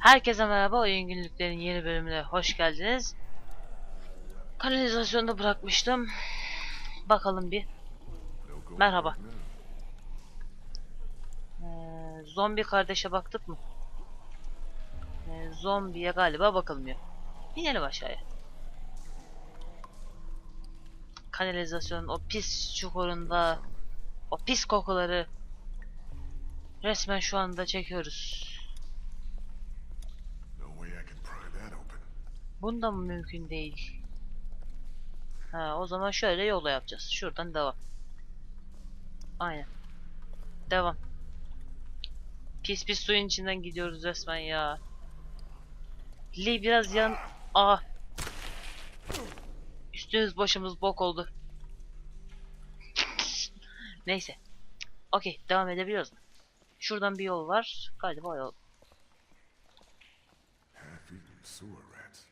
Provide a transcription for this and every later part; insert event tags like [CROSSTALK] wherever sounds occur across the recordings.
Herkese merhaba, Oyun Günlüklerin yeni bölümüne hoş geldiniz. Kanalizasyonda bırakmıştım. Bakalım bir. Merhaba. Ee, zombi kardeşe baktık mı? Ee, zombiye galiba bakılmıyor. İnelim aşağıya. Kanalizasyonun o pis çukurunda o pis kokuları resmen şu anda çekiyoruz. No way I can pry that open. Bunda mı mümkün değil? Ha, o zaman şöyle yola yapacağız. Şuradan devam. Aynen. Devam. Pis pis suyun içinden gidiyoruz resmen ya. Lee biraz yan... Aa. Üstümüz başımız bok oldu. [LAUGHS] Neyse. Okey devam edebiliyoruz. Şuradan bir yol var. Galiba o yol. Half-eaten sewer rats.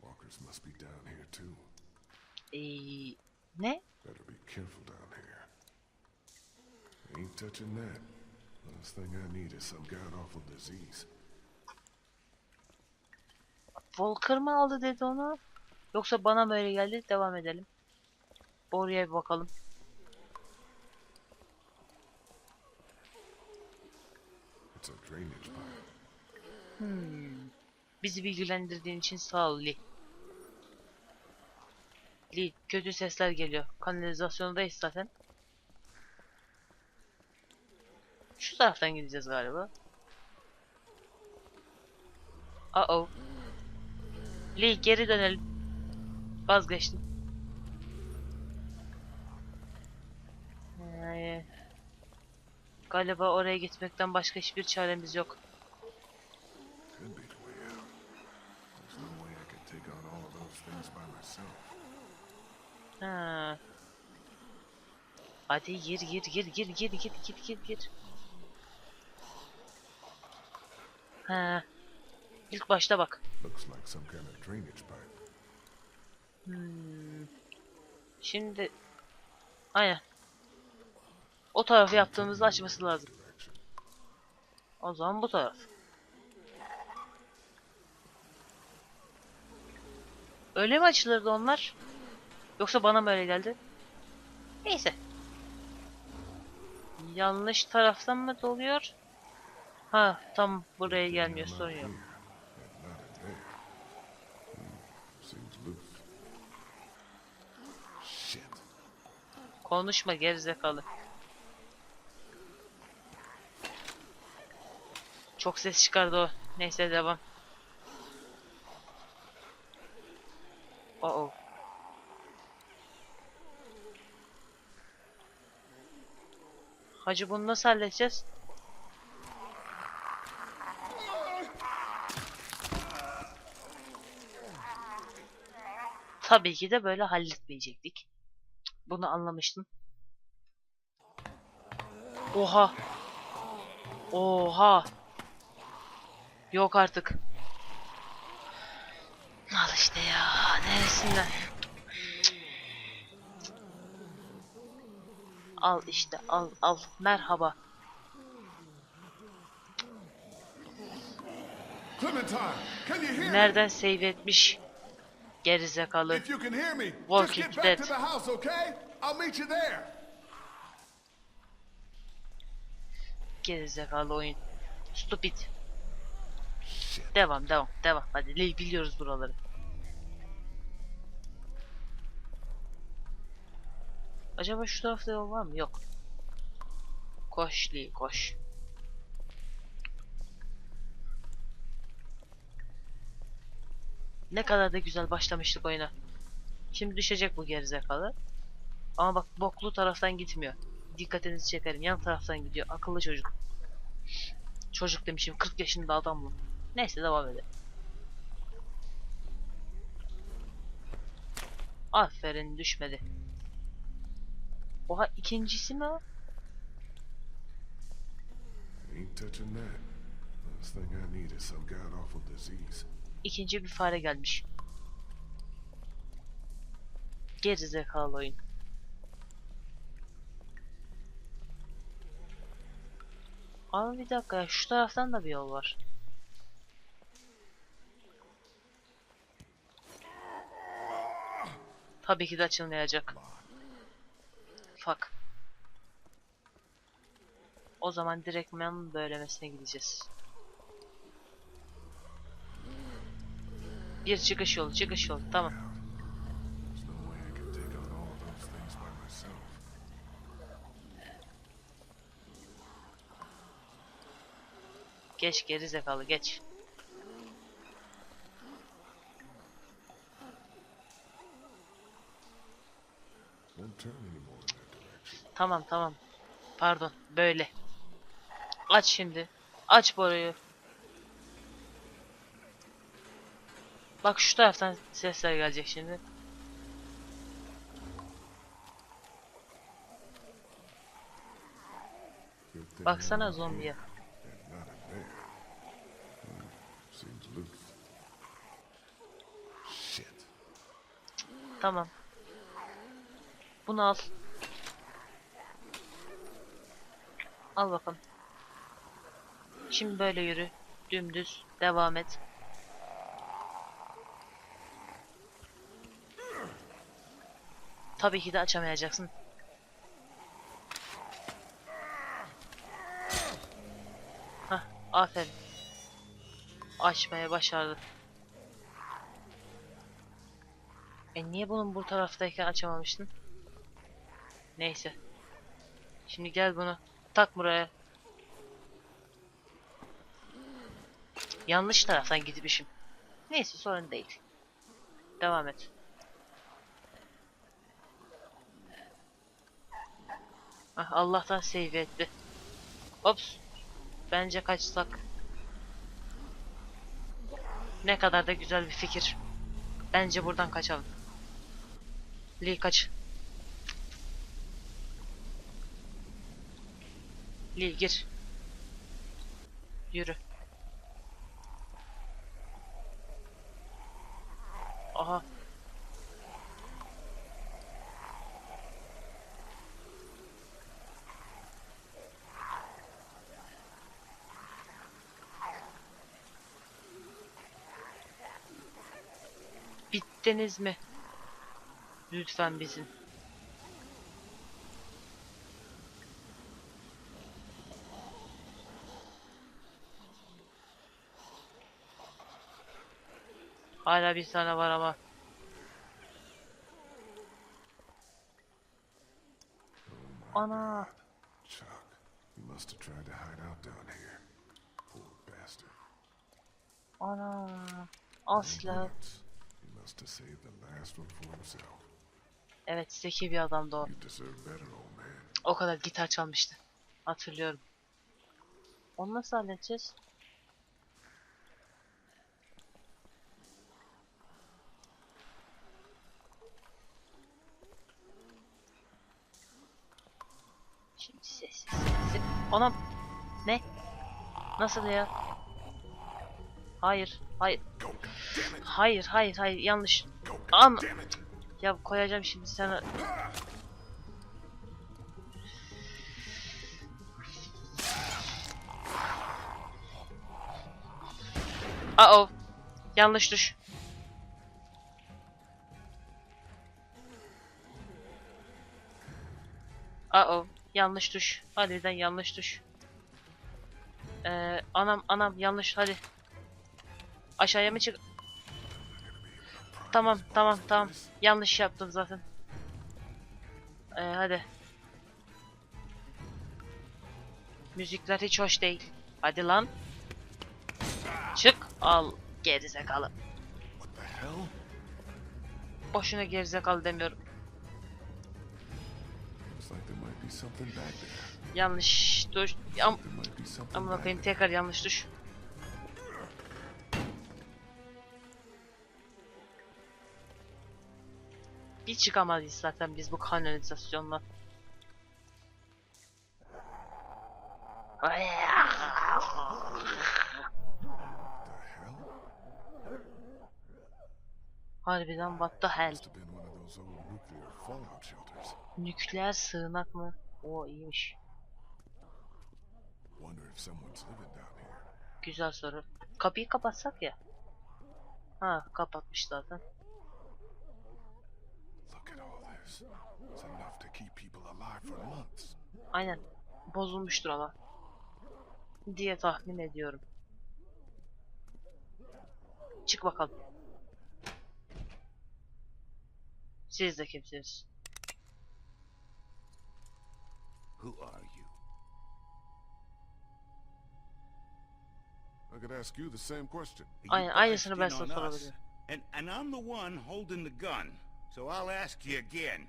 Walkers must be down here too. Ee, ne? Better be careful down here. Ain't touching that. Last thing I need is some god-awful disease. Volker mı aldı dedi onu? Yoksa bana mı öyle geldi? Devam edelim. Oraya bir bakalım. Pipe. Bizi bilgilendirdiğin için sağ ol Lee. Lee, kötü sesler geliyor. Kanalizasyondayız zaten. Şu taraftan gideceğiz galiba. Uh oh. Lee geri dönelim. Vazgeçtim. Ee, galiba oraya gitmekten başka hiçbir çaremiz yok. Could be the way out. There's no way I could take on all of those things by myself. Ha. Hadi gir gir gir gir gir gir gir gir gir. Ha. İlk başta bak. Hmm. Şimdi aynen. O tarafı yaptığımızda açması lazım. O zaman bu taraf. Öyle mi açılırdı onlar? Yoksa bana mı öyle geldi? Neyse. Yanlış taraftan mı doluyor? Ha tam buraya gelmiyor sorun yok. Konuşma gerizekalı. Çok ses çıkardı o. Neyse devam. Oh. Hacı bunu nasıl halledeceğiz? Tabii ki de böyle halletmeyecektik. Bunu anlamıştım. Oha. Oha. Yok artık. Al işte ya. Neresinden? Al işte al al. Merhaba. Nereden save etmiş? Gerizekalı. Walking Dead. Gerizekalı oyun. Stupid. Devam devam devam. Hadi biliyoruz buraları. Acaba şu tarafta yol var mı? Yok. Koş Lil koş. Ne kadar da güzel başlamıştık oyuna. Şimdi düşecek bu gerizekalı. Ama bak boklu taraftan gitmiyor. Dikkatinizi çekerim. Yan taraftan gidiyor. Akıllı çocuk. Çocuk demişim 40 yaşında adam mı? Neyse devam edelim. Aferin düşmedi. Oha ikincisi mi o? İkinci bir fare gelmiş. Geri zekalı oyun. Ama bir dakika ya, şu taraftan da bir yol var. Tabii ki de açılmayacak. Fuck. O zaman direktmen böylemesine gideceğiz. Bir çıkış yolu, çıkış yolu. Tamam. Geç geri zekalı geç. Direction. Tamam tamam. Pardon. Böyle. Aç şimdi. Aç boruyu. Bak şu taraftan sesler gelecek şimdi. Baksana zombiye. Tamam. Bunu al. Al bakalım. Şimdi böyle yürü. Dümdüz. Devam et. Tabii ki de açamayacaksın. Hah, aferin. Açmaya başardın. E niye bunun bu taraftayken açamamıştın? Neyse. Şimdi gel bunu tak buraya. Yanlış taraftan gitmişim. Neyse sorun değil. Devam et. Ah, Allah'tan save etti. Ops. Bence kaçsak. Ne kadar da güzel bir fikir. Bence buradan kaçalım. Lee kaç. Lee gir. Yürü. Aha. Bittiniz mi? Lütfen bizim. Hala bir tane var ama. Ana. Chuck, he must have tried to hide out down here. Poor bastard. Ana. Asla. He must have saved the last one for himself. Evet zeki bir adamdı o. You. O kadar gitar çalmıştı. Hatırlıyorum. Onu nasıl halledeceğiz? Şimdi ne? Nasıl ya? Hayır, hayır. Hayır, hayır, hayır. Yanlış. Ama ya koyacağım şimdi sana. Uh oh. Yanlış düş. Uh oh. Yanlış düş. Harbiden yanlış düş. Ee, anam anam yanlış hadi. Aşağıya mı çık? Tamam tamam tamam. Yanlış yaptım zaten. Ee, hadi. Müzikler hiç hoş değil. Hadi lan. Çık. Al. Gerizekalı. Boşuna gerizekalı demiyorum. Yanlış düş. Am amına koyayım tekrar yanlış düş. Bir çıkamayız zaten biz bu hell? Harbiden what the hell. Nükleer sığınak mı? O iyiymiş. Güzel soru. Kapıyı kapatsak ya. Ha kapatmış zaten. Aynen. Bozulmuştur ama. Diye tahmin ediyorum. Çık bakalım. Siz de kimsiniz? Who are you? I could ask you the same question. You Aynen, aynısını ben barged sana in on us, sorabilirim. And, and I'm the one holding the gun. So I'll ask you again.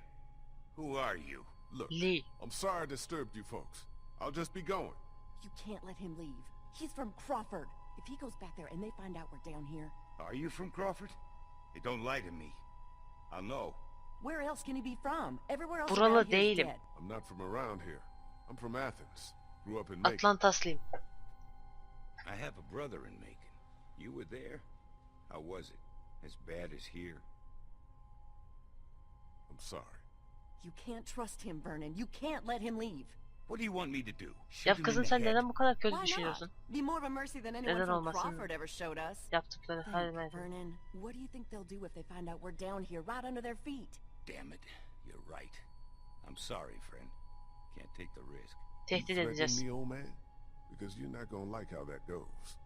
Who are you? Look, Lee. I'm sorry I disturbed you folks. I'll just be going. You can't let him leave. He's from Crawford. If he goes back there and they find out we're down here, Are you from Crawford? Hey, don't lie to me. I'll know. Where else can he be from? Everywhere else Buralı around here is değilim. dead. I'm not from around here. I'm from Athens. Grew up in Macon. Atlantaslıyım. I have a brother in Macon. You were there? How was it? As bad as here? I'm sorry. You can't trust him, Vernon. You can't let him leave. What do you want me to do? Shoot Ya him in kızım the sen head? neden bu kadar kötü Why not? düşünüyorsun? Be more of a mercy than anyone Neden from olmasın? Crawford ever showed us. Yaptıkları Think, neyse. Vernon, what do you think they'll do if they find out we're down here, right under their feet? Damn it. You're right. I'm sorry, friend. Can't take the risk. Tehdit edeceğiz. me, old man? Because you're not gonna like how that goes.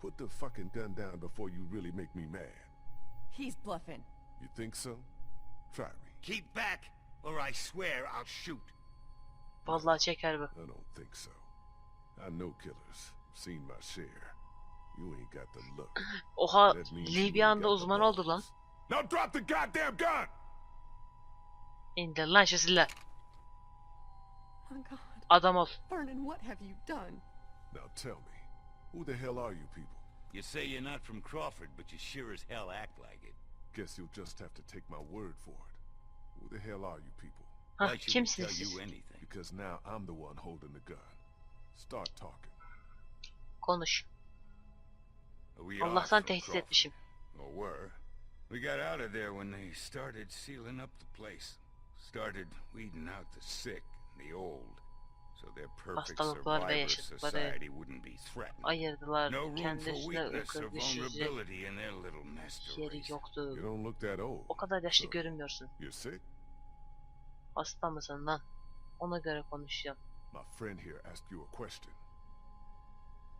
Put the fucking gun down before you really make me mad. He's bluffing. You think so? Try me. Keep back, or I swear I'll shoot. Vallahi çeker bu. I don't think so. I know killers. Seen my share. You ain't got the look. Oha That means you Lee ain't bir anda got the uzman oldu lan. Now drop the goddamn gun! İndir lan şu silahı. Oh, God. Adam ol. Vernon, what have you done? Now tell me, who the hell are you people? You say you're not from Crawford, but you sure as hell act like it. Guess you'll just have to take my word for it. Who the hell are you people? Hah Why should we tell you anything? Because now I'm the one holding the gun. Start talking. Konuş. We are Allah'tan from tehdit etmişim. Or were. We got out of there when they started sealing up the place. Started weeding out the sick and the old. So their perfect survivor society wouldn't be threatened. Ayırdılar. No room for weakness or vulnerability in their little master yeri race. yoktu. You don't look that old. O kadar yaşlı So, görünmüyorsun. You're sick? Hasta mısın lan? Ona göre konuşacağım. My friend here asked you a question.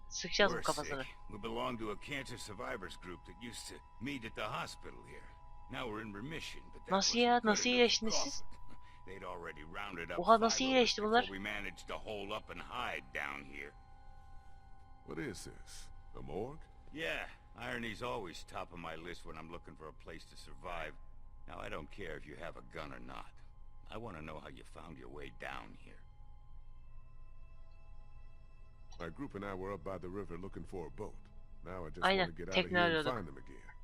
Sıkacağız bu kafasını. sick. We belong to a cancer survivors group that used to meet at the hospital here. Now we're in remission, but Nasıl ya? Nasıl enough iyileştiniz for siz? [LAUGHS] They'd already rounded up Oha, nasıl five of us iyileşti bunlar? we managed to hole up and hide down here. What is this? A morgue? Yeah, irony's always top of my list when I'm looking for a place to survive. Now, I don't care if you have a gun or not. I want to know how you found your way down here. My group and I were up by the river looking for a boat. Now I just want to get out of here and find them again.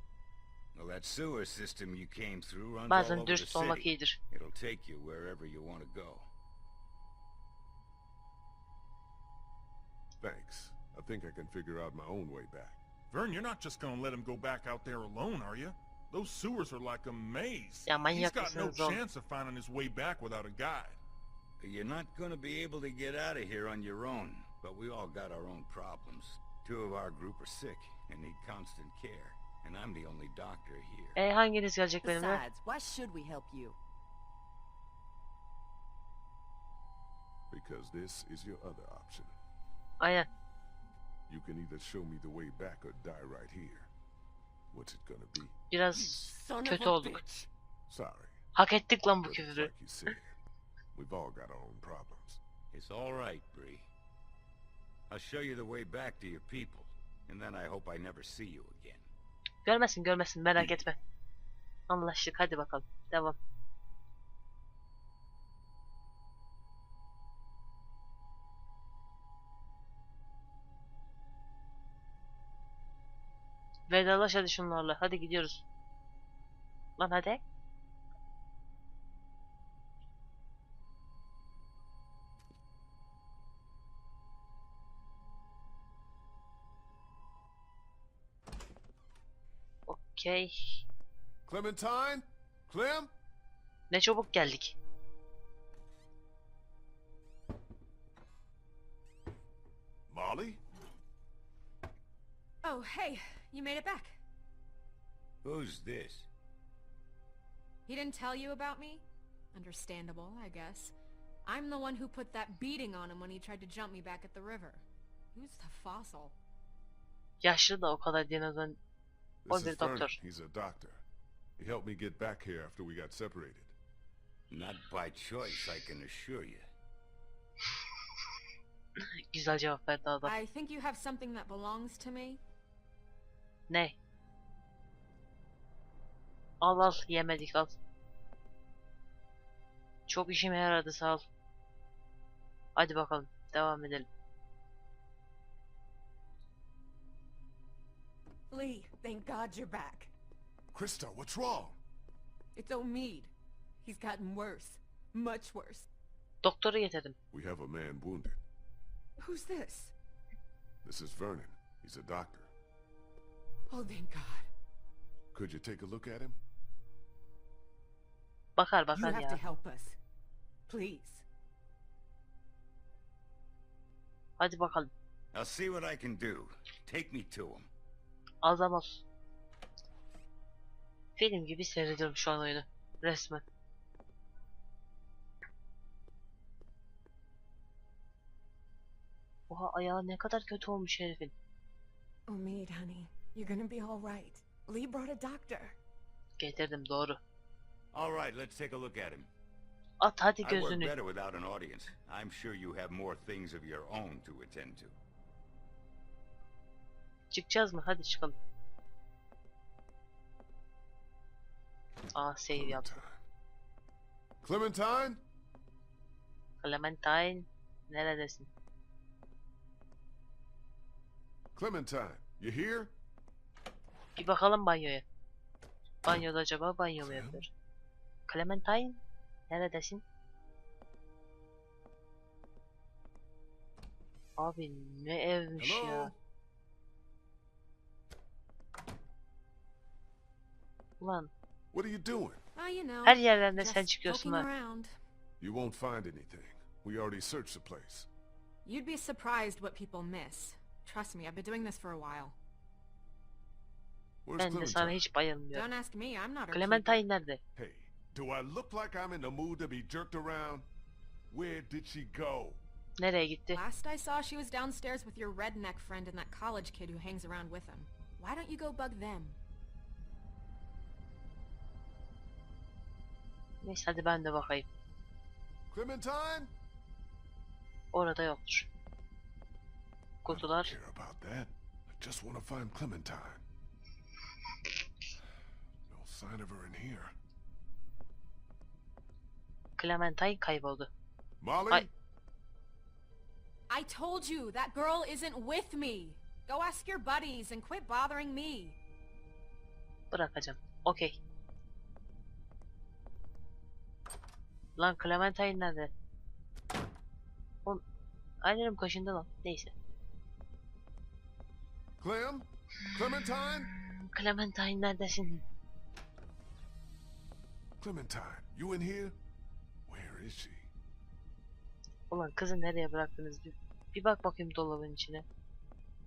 Well, that sewer system you came through runs all over the city. iyidir. It'll take you wherever you want to go. Thanks. I think I can figure out my own way back. Vern, you're not just gonna let him go back out there alone, are you? Those sewers are like a maze. Ya He's manyak got no mısınız chance of finding his way back without a guide. You're not going to be able to get out of here on your own, but we all got our own problems. Two of our group are sick and need constant care, and I'm the only doctor here. Eh, e hanginiz gelecek benimle? Besides, why should we help you? Because this is your other option. Ah, Aynen. You can either show me the way back or die right here. What's it gonna be? Biraz Son kötü of a olduk. bitch. Sorry. Hak ettik lan bu But küfürü. like you said, we've all got our own problems. It's all right, Bree. I'll show you the way back to your people, and then I hope I never see you again. Görmesin görmesin merak etme. Anlaştık hadi bakalım. Devam. Vedalaş hadi şunlarla. Hadi gidiyoruz. Lan hadi. Okey. Clementine? Clem? Ne çabuk geldik. Molly? Oh, hey, you made it back. Who's this? He didn't tell you about me? Understandable, I guess. I'm the one who put that beating on him when he tried to jump me back at the river. Who's the fossil? Yaşlı da o kadar dinozor. This is Vernon. doctor. He's a doctor. He helped me get back here after we got separated. Not by choice, I can assure you. [LAUGHS] Güzel cevap verdi adam. I think you have something that belongs to me. Ne? Al al yemedik al. Çok işime yaradı sağ ol. Hadi bakalım devam edelim. Lee, thank God you're back. Krista, what's wrong? It's Omid. He's gotten worse. Much worse. Doktoru getirdim. We have a man wounded. Who's this? This is Vernon. He's a doctor. Oh, thank God. Could you take a look at him? Bakar You bakar have ya. to help us. Please. Hadi bakalım. I'll see what I can do. Take me to him. Azam ol. Film gibi seyrediyorum şu an oyunu. Resmen. Oha ayağı ne kadar kötü olmuş herifin. Omid, honey, you're gonna be all right. Lee brought a doctor. Getirdim doğru. All right, let's take a look at him. At hadi I work gözünü. better without an audience. I'm sure you have more things of your own to attend to. Çıkacağız mı? Hadi çıkalım. Aa save yaptım. Clementine. Clementine? Clementine. Neredesin? Clementine, you here? Bir bakalım banyoya. Banyoda acaba banyo mu yapıyor? Clementine. Neredesin? Abi ne evmiş Hello? ya. Ulan What are you doing? Oh, you know. her yerden de just sen çıkıyorsun ha. around. You won't find anything. We already searched the place. You'd be surprised what people miss. Trust me, I've been doing this for a while. Ben de sana hiç bayılmıyorum. Don't ask me, I'm not Clementine nerede? Hey, do I look like I'm in the mood to be jerked around? Where did she go? Nereye gitti? Last I saw, she was downstairs with your redneck friend and that college kid who hangs around with him. Why don't you go bug them? Neyse hadi ben de bakayım. Clementine? Orada yoktur. Kutular. just want to find Clementine. No sign of her in here. Clementine kayboldu. Molly? I- I told you, that girl isn't with me. Go ask your buddies and quit bothering me. Bırakacağım. Okey. Lan Clementine nerede? Oğlum, Annem kaşındı lan. Neyse. Clem? Clementine? Clementine neredesin? Clementine, you in here? Where is she? Ulan kızı nereye bıraktınız? Bir, bir bak bakayım dolabın içine.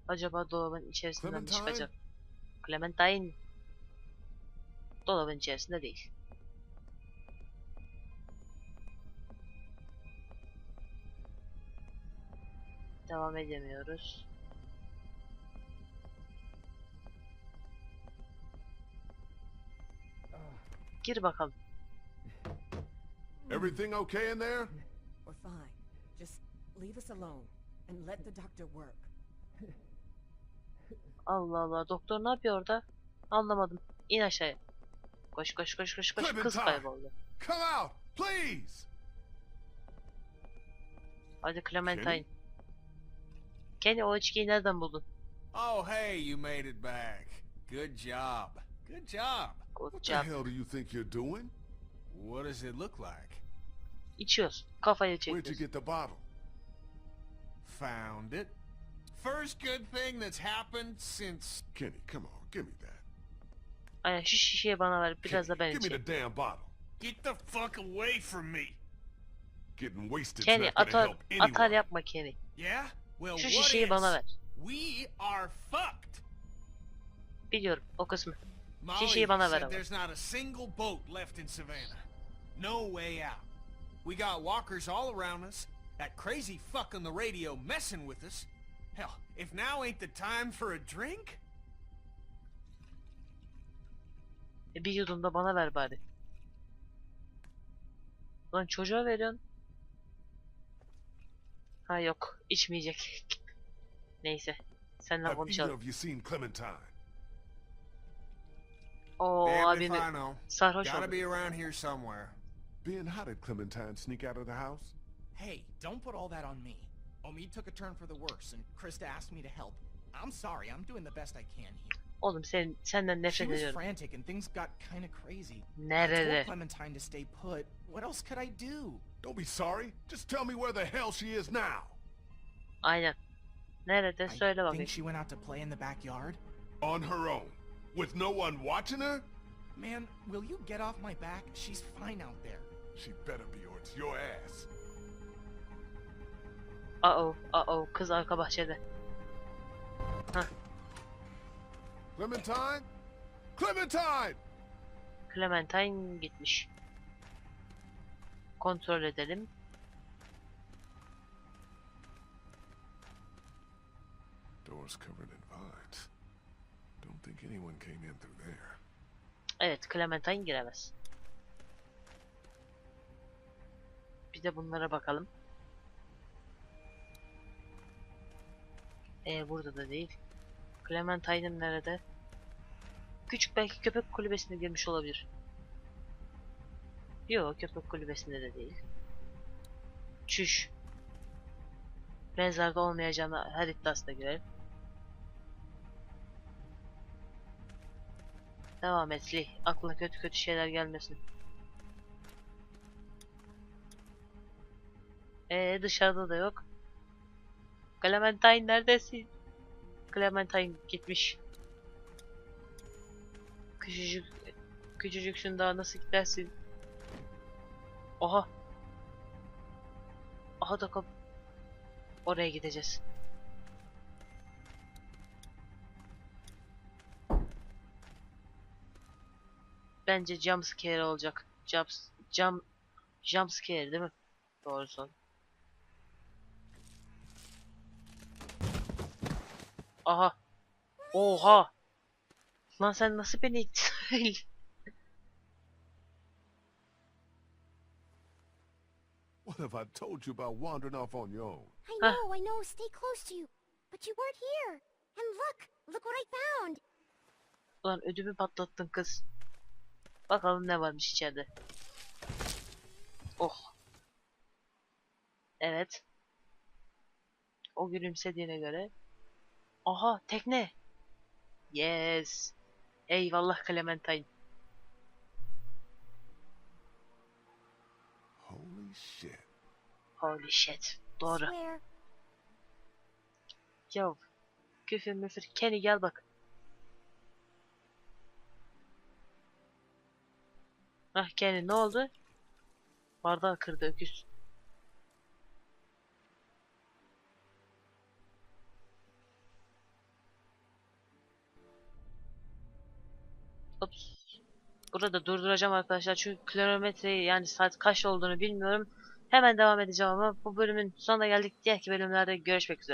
Acaba dolabın içerisinden Clementine? çıkacak? Clementine. Dolabın içerisinde değil. Devam edemiyoruz. Gir bakalım. Everything okay in there? We're fine. Just leave us alone and let the doctor work. Allah Allah. Doktor ne yapıyor orada? Anlamadım. İn aşağıya. Koş koş koş koş koş. Kız kayboldu. Come out, please! Hadi Clementine. Kenny o içkiyi nereden buldun? Oh, hey, you made it back. Good job. Good job. Good What the job. hell do you think you're doing? What does it look like? İçiyoruz. Kafayı Where'd you çekiyoruz. get the bottle? Found it. First good thing that's happened since... Kenny, come on, give me that. Aynen şu şişeyi bana ver. Biraz da ben give me içeyim. the damn bottle. Get the fuck away from me. Getting wasted's Kenny atar, atar yapma Kenny. Yeah? Well, Şu şişeyi bana ver. We are fucked. Biliyorum o kısmı. Şişeyi bana ver ama. there's not a single boat left in Savannah. No way out. We got walkers all around us. That crazy fuck on the radio messing with us. Hell, if now ain't the time for a drink? E bir yudum da bana ver bari. Lan çocuğa veriyorsun. Ha yok. içmeyecek. Neyse. Seninle konuşalım. of you seen Clementine? Oo I know. sarhoş Gotta oldu. be around here somewhere. Ben, how did Clementine sneak out of the house? Hey, don't put all that on me. Omid took a turn for the worse, and Krista asked me to help. I'm sorry, I'm doing the best I can here. Oğlum sen senden She nefret was ediyorum. frantic and things got kinda crazy. I Nerede? told Clementine to stay put. What else could I do? Don't be sorry. Just tell me where the hell she is now. Aynen. Nerede? I Söyle think she went out to play in the backyard. On her own. With no one watching her? Man, will you get off my back? She's fine out there. She better be or it's your ass. Uh-oh, uh-oh. Cause I'll Kız arka bahçede. Clementine? Clementine! Clementine gitmiş. Through there. Evet, Clementine giremez. Bir de bunlara bakalım. Ee, burada da değil. Clementine'ın nerede? Küçük belki köpek kulübesine girmiş olabilir. Yok, köpek kulübesinde de değil. Çüş. Mezarda olmayacağına her iddiasına göre. Devam et Lee. Aklına kötü kötü şeyler gelmesin. Ee dışarıda da yok. Clementine neredesin? Clementine gitmiş. Küçücük küçücük şunda nasıl gidersin? Oha. Aha da kap. Oraya gideceğiz. Bence jumpscare olacak. Jumps, jump, jumpscare değil mi? Doğru son. Aha. Oha. Lan sen nasıl beni [LAUGHS] ittin? What have I told you about wandering off on your own? I know, I know, stay close to you. But you weren't here. And look, look what I found. Ulan ödümü patlattın kız. Bakalım ne varmış içeride. Oh. Evet. O gülümsediğine göre. Aha tekne. Yes. Eyvallah Clementine. Holy shit. Holy shit. Doğru. Yo. Küfür müfür. Kenny gel bak. Hah Kenny ne oldu? Bardağı kırdı öküz. Ops. Burada durduracağım arkadaşlar çünkü kilometreyi yani saat kaç olduğunu bilmiyorum. Hemen devam edeceğim ama bu bölümün sonuna geldik. Diğer bölümlerde görüşmek üzere.